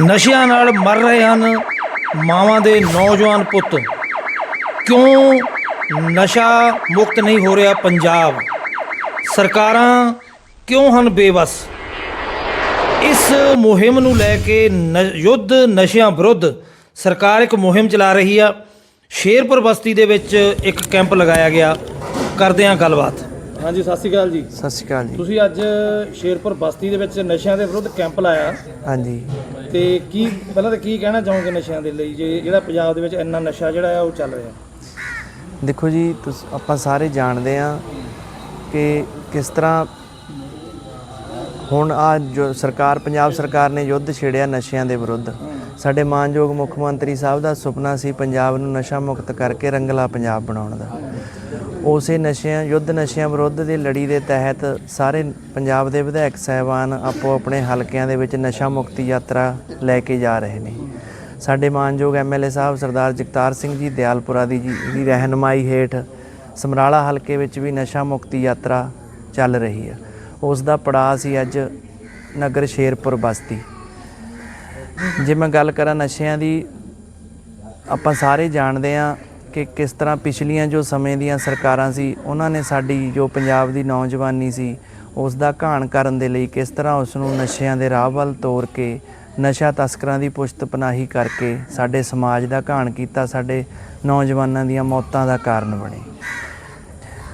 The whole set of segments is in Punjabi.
ਨਸ਼ਿਆਂ ਨਾਲ ਮਰ ਰਹੇ ਹਨ ਮਾਵਾਂ ਦੇ ਨੌਜਵਾਨ ਪੁੱਤ। ਕਿਉਂ ਨਸ਼ਾ ਮੁਕਤ ਨਹੀਂ ਹੋ ਰਿਹਾ ਪੰਜਾਬ? ਸਰਕਾਰਾਂ ਕਿਉਂ ਹਨ ਬੇਵਸ? ਇਸ ਮੁਹਿੰਮ ਨੂੰ ਲੈ ਕੇ ਨ- ਯੁੱਧ ਨਸ਼ਿਆਂ ਵਿਰੁੱਧ ਸਰਕਾਰ ਇੱਕ ਮੁਹਿੰਮ ਚਲਾ ਰਹੀ ਆ। ਸ਼ੇਰਪੁਰ ਬਸਤੀ ਦੇ ਵਿੱਚ ਇੱਕ ਕੈਂਪ ਲਗਾਇਆ ਗਿਆ। ਕਰਦੇ ਹਾਂ ਗੱਲਬਾਤ। ਹਾਂਜੀ ਸਤਿ ਸ਼੍ਰੀ ਅਕਾਲ ਜੀ। ਸਤਿ ਸ਼੍ਰੀ ਅਕਾਲ ਜੀ। ਤੁਸੀਂ ਅੱਜ ਸ਼ੇਰਪੁਰ ਬਸਤੀ ਦੇ ਵਿੱਚ ਨਸ਼ਿਆਂ ਦੇ ਵਿਰੁੱਧ ਕੈਂਪ ਲਾਇਆ। ਹਾਂਜੀ। ਤੇ ਕੀ ਪਹਿਲਾਂ ਤਾਂ ਕੀ ਕਹਿਣਾ ਚਾਹੋਗੇ ਨਸ਼ਿਆਂ ਦੇ ਲਈ? ਜੇ ਜਿਹੜਾ ਪੰਜਾਬ ਦੇ ਵਿੱਚ ਇੰਨਾ ਨਸ਼ਾ ਜਿਹੜਾ ਆ ਉਹ ਚੱਲ ਰਿਹਾ। ਦੇਖੋ ਜੀ ਤੁਸ ਆਪਾਂ ਸਾਰੇ ਜਾਣਦੇ ਆ ਕਿ ਕਿਸ ਤਰ੍ਹਾਂ ਹੁਣ ਆ ਜੋ ਸਰਕਾਰ ਪੰਜਾਬ ਸਰਕਾਰ ਨੇ ਯੁੱਧ ਛੇੜਿਆ ਨਸ਼ਿਆਂ ਦੇ ਵਿਰੁੱਧ। ਸਾਡੇ ਮਾਨਯੋਗ ਮੁੱਖ ਮੰਤਰੀ ਸਾਹਿਬ ਦਾ ਸੁਪਨਾ ਸੀ ਪੰਜਾਬ ਨੂੰ ਨਸ਼ਾ ਮੁਕਤ ਕਰਕੇ ਰੰਗਲਾ ਪੰਜਾਬ ਬਣਾਉਣ ਦਾ। ਉਸੇ ਨਸ਼ਿਆਂ, ਯੁੱਧ ਨਸ਼ਿਆਂ ਵਿਰੁੱਧ ਦੀ ਲੜੀ ਦੇ ਤਹਿਤ ਸਾਰੇ ਪੰਜਾਬ ਦੇ ਵਿਧਾਇਕ ਸਾਹਿਬਾਨ ਆਪੋ ਆਪਣੇ ਹਲਕਿਆਂ ਦੇ ਵਿੱਚ ਨਸ਼ਾ ਮੁਕਤੀ ਯਾਤਰਾ ਲੈ ਕੇ ਜਾ ਰਹੇ ਨੇ। ਸਾਡੇ ਮਾਨਯੋਗ ਐਮਐਲਏ ਸਾਹਿਬ ਸਰਦਾਰ ਜਗਤਾਰ ਸਿੰਘ ਜੀ ਦਿਆਲਪੁਰਾ ਦੀ ਜੀ ਦੀ ਰਹਿਨਮਾਈ ਹੇਠ ਸਮਰਾਲਾ ਹਲਕੇ ਵਿੱਚ ਵੀ ਨਸ਼ਾ ਮੁਕਤੀ ਯਾਤਰਾ ਚੱਲ ਰਹੀ ਹੈ। ਉਸ ਦਾ ਪੜਾਅ ਸੀ ਅੱਜ ਨਗਰ ਸ਼ੇਰਪੁਰ ਬਸਤੀ। ਜੇ ਮੈਂ ਗੱਲ ਕਰਾਂ ਨਸ਼ਿਆਂ ਦੀ, ਆਪਾਂ ਸਾਰੇ ਜਾਣਦੇ ਹਾਂ ਕਿ ਕਿਸ ਤਰ੍ਹਾਂ ਪਿਛਲੀਆਂ ਜੋ ਸਮੇਂ ਦੀਆਂ ਸਰਕਾਰਾਂ ਸੀ, ਉਹਨਾਂ ਨੇ ਸਾਡੀ ਜੋ ਪੰਜਾਬ ਦੀ ਨੌਜਵਾਨੀ ਸੀ, ਉਸ ਦਾ ਘਾਣ ਕਰਨ ਦੇ ਲਈ ਕਿਸ ਤਰ੍ਹਾਂ ਉਸ ਨੂੰ ਨਸ਼ਿਆਂ ਦੇ ਰਾਹ ਵੱਲ ਤੋਰ ਕੇ, ਨਸ਼ਾ ਤਸਕਰਾਂ ਦੀ ਪੁਸ਼ਤ ਪਨਾਹੀ ਕਰਕੇ ਸਾਡੇ ਸਮਾਜ ਦਾ ਘਾਣ ਕੀਤਾ, ਸਾਡੇ ਨੌਜਵਾਨਾਂ ਦੀਆਂ ਮੌਤਾਂ ਦਾ ਕਾਰਨ ਬਣੇ।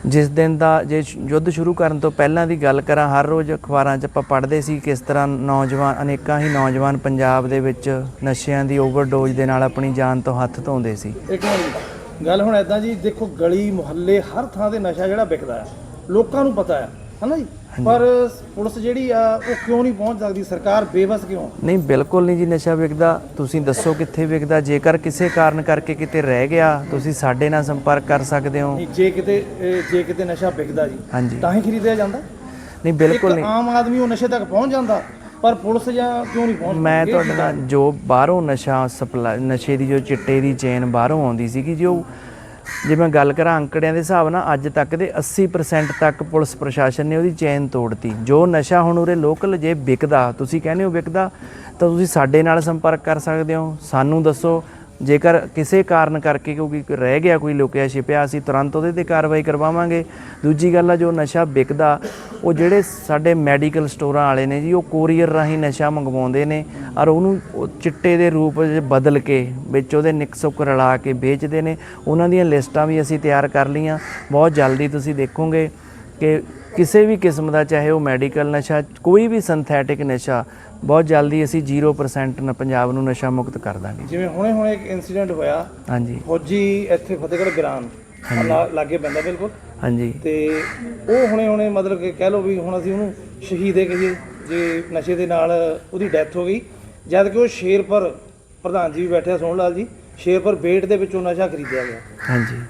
ਜਿਸ ਦਿਨ ਦਾ ਜੇ ਯੁੱਧ ਸ਼ੁਰੂ ਕਰਨ ਤੋਂ ਪਹਿਲਾਂ ਦੀ ਗੱਲ ਕਰਾਂ, ਹਰ ਰੋਜ਼ ਅਖਬਾਰਾਂ 'ਚ ਆਪਾਂ ਪੜ੍ਹਦੇ ਸੀ ਕਿਸ ਤਰ੍ਹਾਂ ਨੌਜਵਾਨ, ਅਨੇਕਾਂ ਹੀ ਨੌਜਵਾਨ ਪੰਜਾਬ ਦੇ ਵਿੱਚ ਨਸ਼ਿਆਂ ਦੀ ਓਵਰਡੋਜ਼ ਦੇ ਨਾਲ ਆਪਣੀ ਜਾਨ ਤੋਂ ਹੱਥ ਧੋਂਦੇ ਸੀ। ਗੱਲ ਹੁਣ ਐਦਾਂ ਜੀ ਦੇਖੋ ਗਲੀ ਮੁਹੱਲੇ ਹਰ ਥਾਂ ਤੇ ਨਸ਼ਾ ਜਿਹੜਾ ਵਿਕਦਾ ਆ ਲੋਕਾਂ ਨੂੰ ਪਤਾ ਆ ਹਨਾ ਜੀ? ਪਰ ਪੁਲਿਸ ਜਿਹੜੀ ਆ ਉਹ ਕਿਉਂ ਨਹੀਂ ਪਹੁੰਚ ਸਕਦੀ? ਸਰਕਾਰ ਬੇਵਸ ਕਿਉਂ? ਨਹੀਂ ਬਿਲਕੁਲ ਨਹੀਂ ਜੀ ਨਸ਼ਾ ਵਿਕਦਾ। ਤੁਸੀਂ ਦੱਸੋ ਕਿੱਥੇ ਵਿਕਦਾ? ਜੇਕਰ ਕਿਸੇ ਕਾਰਨ ਕਰਕੇ ਕਿਤੇ ਰਹਿ ਗਿਆ ਤੁਸੀਂ ਸਾਡੇ ਨਾਲ ਸੰਪਰਕ ਕਰ ਸਕਦੇ ਹੋ। ਜੇ ਕਿਤੇ ਜੇ ਕਿਤੇ ਨਸ਼ਾ ਵਿਕਦਾ ਜੀ ਤਾਂ ਹੀ ਖਰੀਦਿਆ ਜਾਂਦਾ? ਨਹੀਂ ਬਿਲਕੁਲ ਨਹੀਂ। ਆਮ ਆਦਮੀ ਉਹ ਨਸ਼ੇ ਤੱਕ ਪਹੁੰਚ ਜਾਂਦਾ। ਪਰ ਪੁਲਿਸ ਜਾਂ ਕਿਉਂ ਨਹੀਂ ਪਹੁੰਚ ਮੈਂ? ਤੁਹਾਡੇ ਨਾਲ ਜੋ ਬਾਹਰੋਂ ਨਸ਼ਾ ਸਪਲਾਈ ਨਸ਼ੇ ਦੀ ਜੋ ਚਿੱਟੇ ਦੀ ਚੇਨ ਬਾਹਰੋਂ ਆਉਂਦੀ ਸੀਗੀ ਜੋ ਜੇ ਮੈਂ ਗੱਲ ਕਰਾਂ ਅੰਕੜਿਆਂ ਦੇ ਹਿਸਾਬ ਨਾਲ ਅੱਜ ਤੱਕ ਦੇ 80% ਤੱਕ ਪੁਲਿਸ ਪ੍ਰਸ਼ਾਸਨ ਨੇ ਉਹਦੀ ਚੇਨ ਤੋੜਤੀ ਜੋ ਨਸ਼ਾ ਹੁਣ ਉਰੇ ਲੋਕਲ ਜੇ ਵਿਕਦਾ ਤੁਸੀਂ ਕਹਿੰਦੇ ਹੋ ਵਿਕਦਾ ਤਾਂ ਤੁਸੀਂ ਸਾਡੇ ਨਾਲ ਸੰਪਰਕ ਕਰ ਸਕਦੇ ਹੋ ਸਾਨੂੰ ਦੱਸੋ ਜੇਕਰ ਕਿਸੇ ਕਾਰਨ ਕਰਕੇ ਕਿਉਂਕਿ ਰਹਿ ਗਿਆ ਕੋਈ ਲੁਕਿਆ ਛਿਪਿਆ, ਅਸੀਂ ਤੁਰੰਤ ਉਹਦੇ ਤੇ ਕਾਰਵਾਈ ਕਰਵਾਵਾਂਗੇ। ਦੂਜੀ ਗੱਲ ਆ, ਜੋ ਨਸ਼ਾ ਵਿਕਦਾ, ਉਹ ਜਿਹੜੇ ਸਾਡੇ ਮੈਡੀਕਲ ਸਟੋਰਾਂ ਵਾਲੇ ਨੇ ਜੀ, ਉਹ ਕੋਰੀਅਰ ਰਾਹੀਂ ਨਸ਼ਾ ਮੰਗਵਾਉਂਦੇ ਨੇ ਔਰ ਉਹਨੂੰ ਚਿੱਟੇ ਦੇ ਰੂਪ ਵਿੱਚ ਬਦਲ ਕੇ, ਵਿੱਚ ਉਹਦੇ ਨਿਕਸੁਕ ਰਲਾ ਕੇ ਵੇਚਦੇ ਨੇ। ਉਹਨਾਂ ਦੀਆਂ ਲਿਸਟਾਂ ਵੀ ਅਸੀਂ ਤਿਆਰ ਕਰ ਲਈਆਂ। ਬਹੁਤ ਜਲਦੀ ਤੁਸੀਂ ਦੇਖੋਗੇ ਕਿ ਕਿਸੇ ਵੀ ਕਿਸਮ ਦਾ ਚਾਹੇ ਉਹ ਮੈਡੀਕਲ ਨਸ਼ਾ ਕੋਈ ਵੀ ਸਿੰਥੈਟਿਕ ਨਸ਼ਾ ਬਹੁਤ ਜਲਦੀ ਅਸੀਂ 0% ਨ ਪੰਜਾਬ ਨੂੰ ਨਸ਼ਾ ਮੁਕਤ ਕਰ ਦਾਂਗੇ। ਜਿਵੇਂ ਹੁਣੇ ਹੁਣੇ ਇੱਕ ਇਨਸੀਡੈਂਟ ਹੋਇਆ ਹਾਂਜੀ। ਫੌਜੀ ਇੱਥੇ ਫਤਿਹਗੜ੍ਹ ਗ੍ਰਾਮ ਲਾਗੇ ਪੈਂਦਾ ਬਿਲਕੁਲ। ਹਾਂਜੀ। ਤੇ ਉਹ ਹੁਣੇ ਹੁਣੇ ਮਤਲਬ ਕਿ ਕਹਿ ਲਓ ਵੀ ਹੁਣ ਅਸੀਂ ਉਹਨੂੰ ਸ਼ਹੀਦ ਹੈ ਕਹੀਏ ਜੇ ਨਸ਼ੇ ਦੇ ਨਾਲ ਉਹਦੀ ਡੈਥ ਹੋ ਗਈ। ਜਦ ਕਿ ਉਹ ਸ਼ੇਰਪੁਰ ਪ੍ਰਧਾਨ ਜੀ ਵੀ ਬੈਠੇ ਸੋਹਣ ਲਾਲ ਜੀ ਸ਼ੇਰਪੁਰ ਬੇਟ ਦੇ ਵਿੱਚੋਂ ਨਸ਼ਾ ਖਰੀਦਿਆ ਗਿਆ। ਹਾਂਜੀ।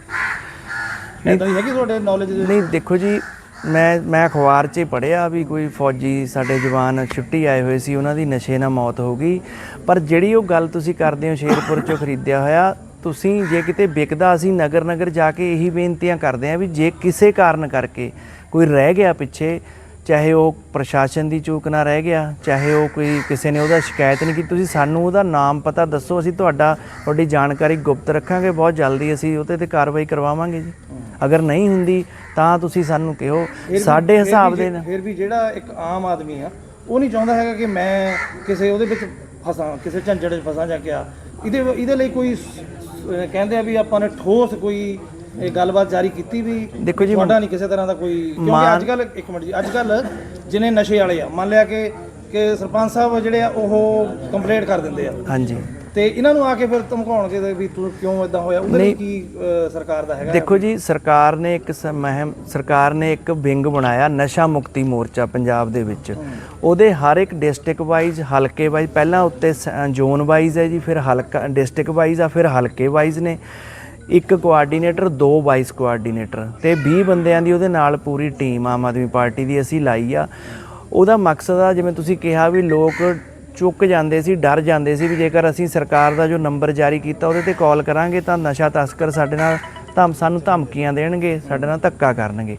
ਇਦਾਂ ਹੀ ਤੁਹਾਡੇ ਨੌਲੇਜ ਨਹੀਂ ਦੇਖੋ ਜੀ ਮੈਂ ਮੈਂ ਅਖਬਾਰ 'ਚ ਹੀ ਪੜ੍ਹਿਆ ਵੀ ਕੋਈ ਫੌਜੀ ਸਾਡੇ ਜਵਾਨ ਛੁੱਟੀ ਆਏ ਹੋਏ ਸੀ, ਉਹਨਾਂ ਦੀ ਨਸ਼ੇ ਨਾਲ ਮੌਤ ਹੋ ਗਈ। ਪਰ ਜਿਹੜੀ ਉਹ ਗੱਲ ਤੁਸੀਂ ਕਰਦੇ ਹੋ ਸ਼ੇਰਪੁਰ 'ਚੋਂ ਖਰੀਦਿਆ ਹੋਇਆ, ਤੁਸੀਂ ਜੇ ਕਿਤੇ ਵਿਕਦਾ ਅਸੀਂ ਨਗਰ ਨਗਰ ਜਾ ਕੇ ਇਹੀ ਬੇਨਤੀਆਂ ਕਰਦੇ ਹਾਂ ਵੀ ਜੇ ਕਿਸੇ ਕਾਰਨ ਕਰਕੇ ਕੋਈ ਰਹਿ ਗਿਆ ਪਿੱਛੇ, ਚਾਹੇ ਉਹ ਪ੍ਰਸ਼ਾਸਨ ਦੀ ਚੂਕ ਨਾ ਰਹਿ ਗਿਆ, ਚਾਹੇ ਉਹ ਕੋਈ ਕਿਸੇ ਨੇ ਉਹਦਾ ਸ਼ਿਕਾਇਤ ਨਹੀਂ ਕੀਤੀ, ਤੁਸੀਂ ਸਾਨੂੰ ਉਹਦਾ ਨਾਮ ਪਤਾ ਦੱਸੋ, ਅਸੀਂ ਤੁਹਾਡਾ, ਤੁਹਾਡੀ ਜਾਣਕਾਰੀ ਗੁਪਤ ਰੱਖਾਂਗੇ, ਬਹੁਤ ਜਲਦੀ ਅਸੀਂ ਉਹਦੇ ਤੇ ਕਾਰਵਾਈ ਕਰਵਾਵਾਂਗੇ ਜੀ। ਅਗਰ ਨਹੀਂ ਹੁੰਦੀ ਤਾਂ ਤੁਸੀਂ ਸਾਨੂੰ ਕਿਹੋ? ਸਾਡੇ ਹਿਸਾਬ ਦੇ ਨਾਲ ਫਿਰ ਵੀ ਜਿਹੜਾ ਇੱਕ ਆਮ ਆਦਮੀ ਆ ਉਹ ਨਹੀਂ ਚਾਹੁੰਦਾ ਹੈਗਾ ਕਿ ਮੈਂ ਕਿਸੇ ਉਹਦੇ ਵਿੱਚ ਫਸਾਂ ਕਿਸੇ ਝੰਜੜ 'ਚ ਫਸਾਂ ਜਾਂ ਕਿਆ। ਇਹਦੇ ਇਹਦੇ ਲਈ ਕੋਈ ਕਹਿੰਦੇ ਆ ਵੀ ਆਪਾਂ ਨੇ ਠੋਸ ਕੋਈ ਇਹ ਗੱਲਬਾਤ ਜਾਰੀ ਕੀਤੀ ਵੀ ਦੇਖੋ ਜੀ, ਤੁਹਾਡਾ ਨਹੀਂ ਕਿਸੇ ਤਰ੍ਹਾਂ ਦਾ ਕੋਈ ਕਿਉਂਕਿ ਅੱਜ ਕੱਲ ਇੱਕ ਮਿੰਟ ਜੀ ਅੱਜ ਕੱਲ ਜਿਹਨੇ ਨਸ਼ੇ ਵਾਲੇ ਆ ਮੰਨ ਲਿਆ ਕਿ ਕਿ ਸਰਪੰਚ ਸਾਹਿਬ ਜਿਹੜੇ ਆ ਉਹ ਕੰਪਲੇਂਟ ਕਰ ਦਿੰਦੇ ਆ। ਹਾਂਜੀ। ਤੇ ਇਹਨਾਂ ਨੂੰ ਆ ਕੇ ਫਿਰ ਧਮਕਾਉਣਗੇ ਤੇ ਵੀ ਤੂੰ ਕਿਉਂ ਇਦਾਂ ਹੋਇਆ? ਉਹਦੇ ਲਈ ਕੀ ਸਰਕਾਰ ਦਾ ਹੈਗਾ? ਦੇਖੋ ਜੀ ਸਰਕਾਰ ਨੇ ਇੱਕ ਸ- ਮਹਿਮ ਸਰਕਾਰ ਨੇ ਇੱਕ ਵਿੰਗ ਬਣਾਇਆ ਨਸ਼ਾ ਮੁਕਤੀ ਮੋਰਚਾ ਪੰਜਾਬ ਦੇ ਵਿੱਚ। ਉਹਦੇ ਹਰ ਇੱਕ ਡਿਸਟ੍ਰਿਕਟ ਵਾਈਜ਼ ਹਲਕੇ ਵਾਈਜ਼ ਪਹਿਲਾਂ ਉੱਤੇ ਜ਼ੋਨ ਵਾਈਜ਼ ਹੈ ਜੀ ਫਿਰ ਹਲਕਾ ਡਿਸਟ੍ਰਿਕਟ ਵਾਈਜ਼ ਆ ਫਿਰ ਹਲਕੇ ਵਾਈਜ਼ ਨੇ। ਇੱਕ ਕੋਆਰਡੀਨੇਟਰ ਦੋ ਵਾਈਸ ਕੋਆਰਡੀਨੇਟਰ ਤੇ 20 ਬੰਦਿਆਂ ਦੀ ਉਹਦੇ ਨਾਲ ਪੂਰੀ ਟੀਮ ਆਮ ਆਦਮੀ ਪਾਰਟੀ ਦੀ ਅਸੀਂ ਲਾਈ ਆ। ਉਹਦਾ ਮਕਸਦ ਆ ਜਿਵੇਂ ਤੁਸੀਂ ਕਿਹਾ ਵੀ ਲੋਕ ਚੁੱਕ ਜਾਂਦੇ ਸੀ, ਡਰ ਜਾਂਦੇ ਸੀ ਵੀ ਜੇਕਰ ਅਸੀਂ ਸਰਕਾਰ ਦਾ ਜੋ ਨੰਬਰ ਜਾਰੀ ਕੀਤਾ ਉਹਦੇ ਤੇ ਕਾਲ ਕਰਾਂਗੇ ਤਾਂ ਨਸ਼ਾ ਤਸਕਰ ਸਾਡੇ ਨਾਲ ਧਮ, ਸਾਨੂੰ ਧਮਕੀਆਂ ਦੇਣਗੇ, ਸਾਡੇ ਨਾਲ ਧੱਕਾ ਕਰਨਗੇ।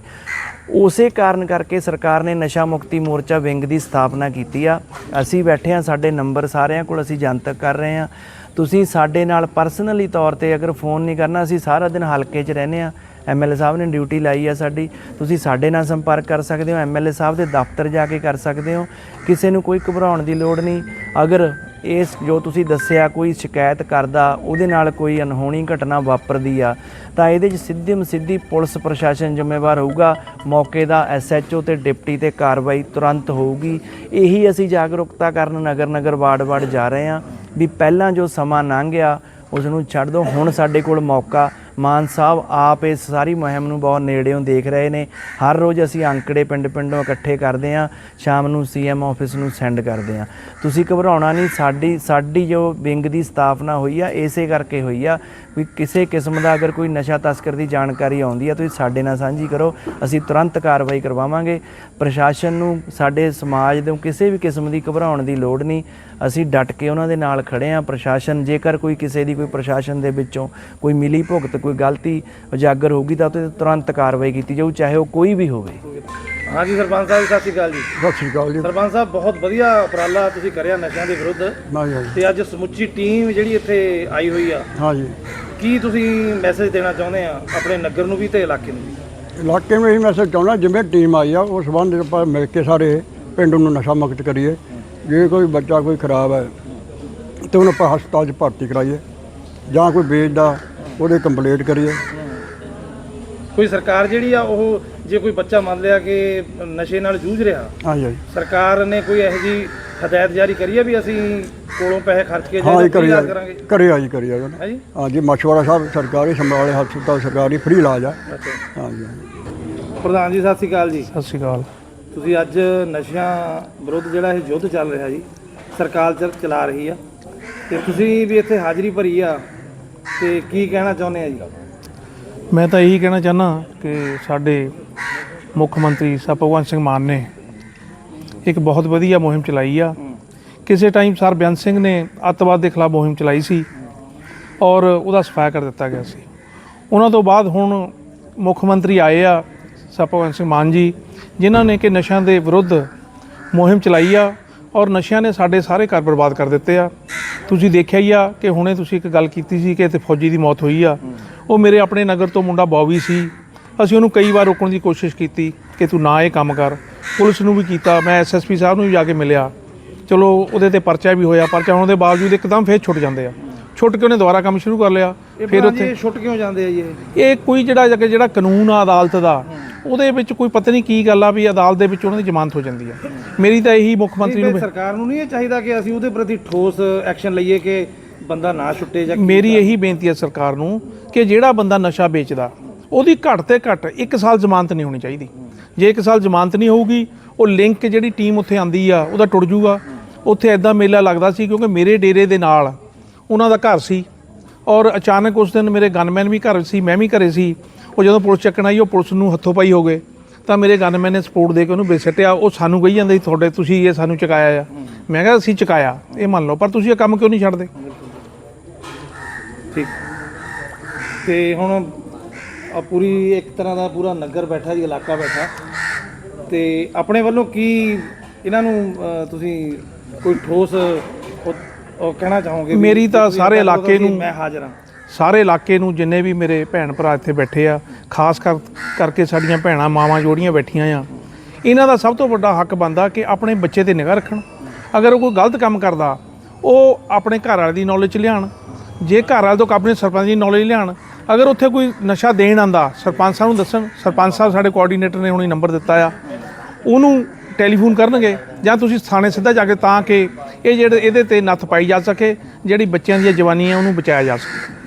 ਉਸੇ ਕਾਰਨ ਕਰਕੇ ਸਰਕਾਰ ਨੇ ਨਸ਼ਾ ਮੁਕਤੀ ਮੋਰਚਾ ਵਿੰਗ ਦੀ ਸਥਾਪਨਾ ਕੀਤੀ ਆ। ਅਸੀਂ ਬੈਠੇ ਆ ਸਾਡੇ ਨੰਬਰ ਸਾਰਿਆਂ ਕੋਲ, ਅਸੀਂ ਜਨਤਕ ਕਰ ਰਹੇ ਆ ਤੁਸੀਂ ਸਾਡੇ ਨਾਲ ਪਰਸਨਲੀ ਤੌਰ ਤੇ ਅਗਰ ਫੋਨ ਨਹੀਂ ਕਰਨਾ, ਅਸੀਂ ਸਾਰਾ ਦਿਨ ਹਲਕੇ 'ਚ ਰਹਿੰਦੇ ਆ ਐਮਐਲਏ ਸਾਹਿਬ ਨੇ ਡਿਊਟੀ ਲਾਈ ਆ ਸਾਡੀ। ਤੁਸੀਂ ਸਾਡੇ ਨਾਲ ਸੰਪਰਕ ਕਰ ਸਕਦੇ ਹੋ ਐਮਐਲਏ ਸਾਹਿਬ ਦੇ ਦਫ਼ਤਰ ਜਾ ਕੇ ਕਰ ਸਕਦੇ ਹੋ। ਕਿਸੇ ਨੂੰ ਕੋਈ ਘਬਰਾਉਣ ਦੀ ਲੋੜ ਨਹੀਂ। ਅਗਰ ਇਸ ਜੋ ਤੁਸੀਂ ਦੱਸਿਆ ਕੋਈ ਸ਼ਿਕਾਇਤ ਕਰਦਾ, ਉਹਦੇ ਨਾਲ ਕੋਈ ਅਨਹੋਣੀ ਘਟਨਾ ਵਾਪਰਦੀ ਆ, ਤਾਂ ਇਹਦੇ 'ਚ ਸਿੱਧੀ ਮਸਿੱਧੀ ਪੁਲਿਸ ਪ੍ਰਸ਼ਾਸਨ ਜ਼ਿੰਮੇਵਾਰ ਹੋਊਗਾ। ਮੌਕੇ ਦਾ ਐਸਐਚਓ ਤੇ ਡਿਪਟੀ ਤੇ ਕਾਰਵਾਈ ਤੁਰੰਤ ਹੋਊਗੀ। ਇਹੀ ਅਸੀਂ ਜਾਗਰੂਕਤਾ ਕਰਨ ਨਗਰ ਨਗਰ ਵਾਰਡ ਵਾਰਡ ਜਾ ਰਹੇ ਹਾਂ ਵੀ ਪਹਿਲਾਂ ਜੋ ਸਮਾਂ ਲੰਘ ਗਿਆ ਉਸ ਨੂੰ ਛੱਡ ਦਿਓ। ਹੁਣ ਸਾਡੇ ਕੋਲ ਮੌਕਾ। ਮਾਨ ਸਾਹਿਬ, ਆਪ ਇਸ ਸਾਰੀ ਮੁਹਿੰਮ ਨੂੰ ਬਹੁਤ ਨੇੜਿਓਂ ਦੇਖ ਰਹੇ ਨੇ। ਹਰ ਰੋਜ਼ ਅਸੀਂ ਅੰਕੜੇ ਪਿੰਡ ਪਿੰਡੋਂ ਇਕੱਠੇ ਕਰਦੇ ਹਾਂ। ਸ਼ਾਮ ਨੂੰ ਸੀਐਮ ਆਫਿਸ ਨੂੰ ਸੈਂਡ ਕਰਦੇ ਹਾਂ। ਤੁਸੀਂ ਘਬਰਾਉਣਾ ਨਹੀਂ, ਸਾਡੀ ਸਾਡੀ ਜੋ ਵਿੰਗ ਦੀ ਸਥਾਪਨਾ ਹੋਈ ਆ, ਇਸੇ ਕਰਕੇ ਹੋਈ ਆ ਵੀ ਕਿਸੇ ਕਿਸਮ ਦਾ ਅਗਰ ਕੋਈ ਨਸ਼ਾ ਤਸਕਰ ਦੀ ਜਾਣਕਾਰੀ ਆਉਂਦੀ ਆ, ਤੁਸੀਂ ਸਾਡੇ ਨਾਲ ਸਾਂਝੀ ਕਰੋ। ਅਸੀਂ ਤੁਰੰਤ ਕਾਰਵਾਈ ਕਰਵਾਵਾਂਗੇ। ਪ੍ਰਸ਼ਾਸਨ ਨੂੰ, ਸਾਡੇ ਸਮਾਜ ਦੇ ਕਿਸੇ ਵੀ ਕਿਸਮ ਦੀ ਘਬਰਾਉਣ ਦੀ ਲੋੜ ਨਹੀਂ। ਅਸੀਂ ਡਟ ਕੇ ਉਹਨਾਂ ਦੇ ਨਾਲ ਖੜੇ ਆ ਪ੍ਰਸ਼ਾਸਨ, ਜੇਕਰ ਕੋਈ ਕਿਸੇ ਦੀ ਕੋਈ ਪ੍ਰਸ਼ਾਸਨ ਦੇ ਵਿੱਚੋਂ ਕੋਈ ਮਿਲੀ ਭੁਗਤ ਕੋਈ ਗਲਤੀ ਉਜਾਗਰ ਹੋਊਗੀ ਤਾਂ ਉਹ 'ਤੇ ਤੁਰੰਤ ਕਾਰਵਾਈ ਕੀਤੀ ਜਾਊ ਚਾਹੇ ਉਹ ਕੋਈ ਵੀ ਹੋਵੇ। ਹਾਂਜੀ ਸਰਪੰਚ ਸਾਹਿਬ ਸਤਿ ਸ਼੍ਰੀ ਅਕਾਲ ਜੀ। ਸਤਿ ਸ਼੍ਰੀ ਅਕਾਲ ਜੀ। ਸਰਪੰਚ ਸਾਹਿਬ ਬਹੁਤ ਵਧੀਆ ਉਪਰਾਲਾ ਤੁਸੀਂ ਕਰਿਆ ਨਸ਼ਿਆਂ ਦੇ ਵਿਰੁੱਧ। ਨਾ ਜੀ ਤੇ ਅੱਜ ਸਮੁੱਚੀ ਟੀਮ ਜਿਹੜੀ ਇੱਥੇ ਆਈ ਹੋਈ ਆ। ਹਾਂ ਜੀ। ਕੀ ਤੁਸੀਂ ਮੈਸੇਜ ਦੇਣਾ ਚਾਹੁੰਦੇ ਆ ਆਪਣੇ ਨਗਰ ਨੂੰ ਵੀ ਤੇ ਇਲਾਕੇ ਨੂੰ ਵੀ? ਇਲਾਕੇ ਵਿੱਚ ਇਹ ਮੈਸੇਜ ਚਾਹੁੰਦਾ ਜਿਵੇਂ ਟੀਮ ਆਈ ਆ ਉਸ ਸੰਬੰਧ ਵਿੱਚ ਆਪਾਂ ਮਿਲ ਕੇ ਸਾਰੇ ਪਿੰਡ ਨੂੰ ਨਸ਼ਾ ਮੁਕਤ ਕਰੀਏ। ਜੇ ਕੋਈ ਬੱਚਾ ਕੋਈ ਖਰਾਬ ਹੈ ਤੇ ਉਹਨੂੰ ਆਪਾਂ ਹਸਪਤਾਲ 'ਚ ਭਰਤੀ ਕਰਾਈਏ। ਜਾਂ ਕੋਈ ਵੇਚਦਾ ਉਹਦੇ ਕੰਪਲੀਟ ਕਰੀਏ। ਕੋਈ ਸਰਕਾਰ ਜਿਹੜੀ ਆ ਉਹ ਜੇ ਕੋਈ ਬੱਚਾ ਮੰਨ ਲਿਆ ਕਿ ਨਸ਼ੇ ਨਾਲ ਜੂਝ ਰਿਹਾ ਹਾਂ ਜੀ ਸਰਕਾਰ ਨੇ ਕੋਈ ਇਹੋ ਜੀ ਹਦਾਇਤ ਜਾਰੀ ਕਰੀ ਹੈ ਵੀ ਅਸੀਂ ਕੋਲੋਂ ਪੈਸੇ ਖਰਚ ਕੇ ਹਾਂ ਜੀ ਜਿਹੜਾ ਕਰੀਏ ਇਲਾਜ ਕਰਾਂਗੇ? ਕਰਿਆ ਜੀ ਕਰਿਆ ਹੈ ਜੀ। ਹਾਂ ਜੀ ਮਛਵਾੜਾ ਸਾਹਿਬ ਸਰਕਾਰੀ ਸਮਰਾਲੇ ਹਸਪਤਾਲ ਸਰਕਾਰੀ ਫ੍ਰੀ ਇਲਾਜ ਆ। ਹਾਂ ਜੀ ਪ੍ਰਧਾਨ ਜੀ ਸਤਿ ਸ਼੍ਰੀ ਅਕਾਲ ਜੀ। ਸਤਿ ਸ਼੍ਰੀ ਅਕਾਲ। ਤੁਸੀਂ ਅੱਜ ਨਸ਼ਿਆਂ ਵਿਰੁੱਧ ਜਿਹੜਾ ਇਹ ਯੁੱਧ ਚੱਲ ਰਿਹਾ ਜੀ ਸਰਕਾਰ ਚਲਾ ਰਹੀ ਆ। ਤੇ ਤੁਸੀਂ ਵੀ ਇੱਥੇ ਹਾਜ਼ਰੀ ਭਰੀ ਆ। ਤੇ ਕੀ ਕਹਿਣਾ ਚਾਹੁੰਦੇ ਆ ਜੀ? ਮੈਂ ਤਾਂ ਇਹੀ ਕਹਿਣਾ ਚਾਹਨਾ ਕਿ ਸਾਡੇ ਮੁੱਖ ਮੰਤਰੀ ਸਾਹਿਬ ਭਗਵੰਤ ਸਿੰਘ ਮਾਨ ਨੇ ਇੱਕ ਬਹੁਤ ਵਧੀਆ ਮੁਹਿੰਮ ਚਲਾਈ ਆ। ਕਿਸੇ ਟਾਈਮ ਸਰ ਬੇਅੰਤ ਸਿੰਘ ਨੇ ਅੱਤਵਾਦ ਦੇ ਖਿਲਾਫ ਮੁਹਿੰਮ ਚਲਾਈ ਸੀ ਔਰ ਉਹਦਾ ਸਫਾਇਆ ਕਰ ਦਿੱਤਾ ਗਿਆ ਸੀ। ਉਹਨਾਂ ਤੋਂ ਬਾਅਦ ਹੁਣ ਮੁੱਖ ਮੰਤਰੀ ਆਏ ਆ ਸਾਹਿਬ ਭਗਵੰਤ ਸਿੰਘ ਮਾਨ ਜੀ ਜਿਨ੍ਹਾਂ ਨੇ ਕਿ ਨਸ਼ਿਆਂ ਦੇ ਵਿਰੁੱਧ ਮੁਹਿੰਮ ਚਲਾਈ ਆ ਔਰ ਨਸ਼ਿਆਂ ਨੇ ਸਾਡੇ ਸਾਰੇ ਘਰ ਬਰਬਾਦ ਕਰ ਦਿੱਤੇ ਆ। ਤੁਸੀਂ ਦੇਖਿਆ ਹੀ ਆ ਕਿ ਹੁਣੇ ਤੁਸੀਂ ਇੱਕ ਗੱਲ ਕੀਤੀ ਸੀ ਕਿ ਇੱਥੇ ਫੌਜੀ ਦੀ ਮੌਤ ਹੋਈ ਆ। ਉਹ ਮੇਰੇ ਆਪਣੇ ਨਗਰ ਤੋਂ ਮੁੰਡਾ ਬੌਬੀ ਸੀ। ਅਸੀਂ ਉਹਨੂੰ ਕਈ ਵਾਰ ਰੋਕਣ ਦੀ ਕੋਸ਼ਿਸ਼ ਕੀਤੀ ਕਿ ਤੂੰ ਨਾ ਇਹ ਕੰਮ ਕਰ। ਪੁਲਿਸ ਨੂੰ ਵੀ ਕੀਤਾ ਮੈਂ ਐਸਐਸਪੀ ਸਾਹਿਬ ਨੂੰ ਵੀ ਜਾ ਕੇ ਮਿਲਿਆ। ਚਲੋ ਉਹਦੇ ਤੇ ਪਰਚਾ ਵੀ ਹੋਇਆ ਪਰਚਾ ਹੋਣ ਦੇ ਬਾਵਜੂਦ ਇੱਕਦਮ ਫੇਰ ਛੁੱਟ ਜਾਂਦੇ ਆ। ਛੁੱਟ ਕੇ ਉਹਨੇ ਦੁਬਾਰਾ ਕੰਮ ਸ਼ੁਰੂ ਕਰ ਲਿਆ। ਫਿਰ ਉੱਥੇ ਛੁੱਟ ਕਿਉਂ ਜਾਂਦੇ ਆ ਜੀ ਇਹ? ਇਹ ਕੋਈ ਜਿਹੜਾ ਜਿਹੜਾ ਜਿਹੜਾ ਕਾਨੂੰਨ ਆ ਅਦਾਲਤ ਦਾ ਉਹਦੇ ਵਿੱਚ ਕੋਈ ਪਤਾ ਨਹੀਂ ਕੀ ਗੱਲ ਆ ਵੀ ਅਦਾਲਤ ਦੇ ਵਿੱਚ ਉਹਨਾਂ ਦੀ ਜ਼ਮਾਨਤ ਹੋ ਜਾਂਦੀ ਆ। ਮੇਰੀ ਤਾਂ ਇਹੀ ਮੁੱਖ ਮੰਤਰੀ ਨੂੰ ਸਰਕਾਰ ਨੂੰ ਨਹੀਂ ਇਹ ਚਾਹੀਦਾ ਕਿ ਅਸੀਂ ਉਹਦੇ ਪ੍ਰਤੀ ਠੋਸ ਐਕਸ਼ਨ ਲਈਏ ਕਿ ਬੰਦਾ ਨਾ ਛੁੱਟੇ ਜਾਂ ਮੇਰੀ ਇਹੀ ਬੇਨਤੀ ਹੈ ਸਰਕਾਰ ਨੂੰ ਕਿ ਜਿਹੜਾ ਬੰਦਾ ਨਸ਼ਾ ਵੇਚਦਾ ਉਹਦੀ ਘੱਟ ਤੇ ਘੱਟ 1 ਸਾਲ ਜ਼ਮਾਨਤ ਨਹੀਂ ਹੋਣੀ ਚਾਹੀਦੀ। ਜੇ 1 ਸਾਲ ਜ਼ਮਾਨਤ ਨਹੀਂ ਹੋਊਗੀ ਉਹ ਲਿੰਕ ਜਿਹੜੀ ਟੀਮ ਉੱਥੇ ਆਂਦੀ ਆ ਉਹਦਾ ਟੁੱਟ ਜੂਗਾ ਉੱਥੇ ਐਦਾਂ ਮੇਲਾ ਲੱਗਦਾ ਸੀ ਕਿਉਂਕਿ ਮੇਰੇ ਡੇਰੇ ਦੇ ਨਾਲ ਉਹਨਾਂ ਦਾ ਘਰ ਸੀ ਔਰ ਅਚਾਨਕ ਉਸ ਦਿਨ ਮੇਰੇ ਗਨਮੈਨ ਵੀ ਘਰ ਸੀ ਮੈਂ ਵੀ ਘਰੇ ਸੀ। ਉਹ ਜਦੋਂ ਪੁਲਿਸ ਚੱਕਣ ਆਈ ਉਹ ਪੁਲਿਸ ਨੂੰ ਹੱਥੋਂ ਪਾਈ ਹੋ ਗਏ। ਤਾਂ ਮੇਰੇ ਗਨਮੈਨ ਨੇ ਸਪੋਰਟ ਦੇ ਕੇ ਉਹਨੂੰ ਬੇਸਟਿਆ ਉਹ ਸਾਨੂੰ ਕਹੀ ਜਾਂਦੇ ਸੀ ਤੁਹਾਡੇ ਤੁਸੀਂ ਇਹ ਸਾਨੂੰ ਚੁਕਾਇਆ ਆ। ਮੈਂ ਕਿਹਾ ਅਸੀਂ ਚੁਕਾਇਆ ਇਹ ਮੰਨ ਲਓ ਪਰ ਤੁਸੀਂ ਇਹ ਕੰਮ ਕਿਉਂ ਨਹੀਂ ਛੱਡਦੇ? ਠੀਕ। ਤੇ ਹੁਣ ਆ ਪੂਰੀ ਇੱਕ ਤਰ੍ਹਾਂ ਦਾ ਪੂਰਾ ਨਗਰ ਬੈਠਾ ਜੀ ਇਲਾਕਾ ਬੈਠਾ। ਤੇ ਆਪਣੇ ਵੱਲੋਂ ਕੀ ਇਹਨਾਂ ਨੂੰ ਅ, ਤੁਸੀਂ ਕੋਈ ਠੋਸ ਉਹ ਉਹ ਕਹਿਣਾ ਚਾਹੋਗੇ ਵੀ ਮੇਰੀ ਤਾਂ ਸਾਰੇ ਇਲਾਕੇ ਨੂੰ- ਮੈਂ ਹਾਜ਼ਰ ਹਾਂ? ਸਾਰੇ ਇਲਾਕੇ ਨੂੰ ਜਿੰਨੇ ਵੀ ਮੇਰੇ ਭੈਣ ਭਰਾ ਇੱਥੇ ਬੈਠੇ ਆ, ਖਾਸ ਕਰ, ਕਰਕੇ ਸਾਡੀਆਂ ਭੈਣਾਂ, ਮਾਵਾਂ ਜੋੜੀਆਂ ਬੈਠੀਆਂ ਆ, ਇਹਨਾਂ ਦਾ ਸਭ ਤੋਂ ਵੱਡਾ ਹੱਕ ਬਣਦਾ ਕਿ ਆਪਣੇ ਬੱਚੇ ਤੇ ਨਿਗਾਹ ਰੱਖਣ। ਅਗਰ ਉਹ ਕੋਈ ਗਲਤ ਕੰਮ ਕਰਦਾ, ਉਹ ਆਪਣੇ ਘਰ ਵਾਲੇ ਦੀ ਨੌਲੇਜ ਚ ਲਿਆਣ ਜੇ ਘਰ ਵਾਲੇ ਤੋਂ ਆਪਣੇ ਸਰਪੰਚ ਦੀ ਨੌਲੇਜ ਲਿਆਣ ਅਗਰ ਉੱਥੇ ਕੋਈ ਨਸ਼ਾ ਦੇਣ ਆਂਦਾ ਸਰਪੰਚ ਸਾਹਿਬ ਨੂੰ ਦੱਸਣ, ਸਰਪੰਚ ਸਾਹਿਬ ਸਾਡੇ ਕੋਆਰਡੀਨੇਟਰ ਨੇ ਹੁਣੇ ਨੰਬਰ ਦਿੱਤਾ ਆ, ਉਹਨੂੰ ਟੈਲੀਫੋਨ ਕਰਨਗੇ ਜਾਂ ਤੁਸੀਂ ਥਾਣੇ ਸਿੱਧਾ ਜਾ ਕੇ ਤਾਂ ਕਿ ਇਹ ਜਿਹੜੇ, ਇਹਦੇ ਤੇ ਨੱਥ ਪਾਈ ਜਾ ਸਕੇ, ਜਿਹੜੀ ਬੱਚਿਆਂ ਦੀਆਂ ਜਵਾਨੀਆਂ ਉਹਨੂੰ ਬਚਾਇਆ ਜਾ ਸਕੇ।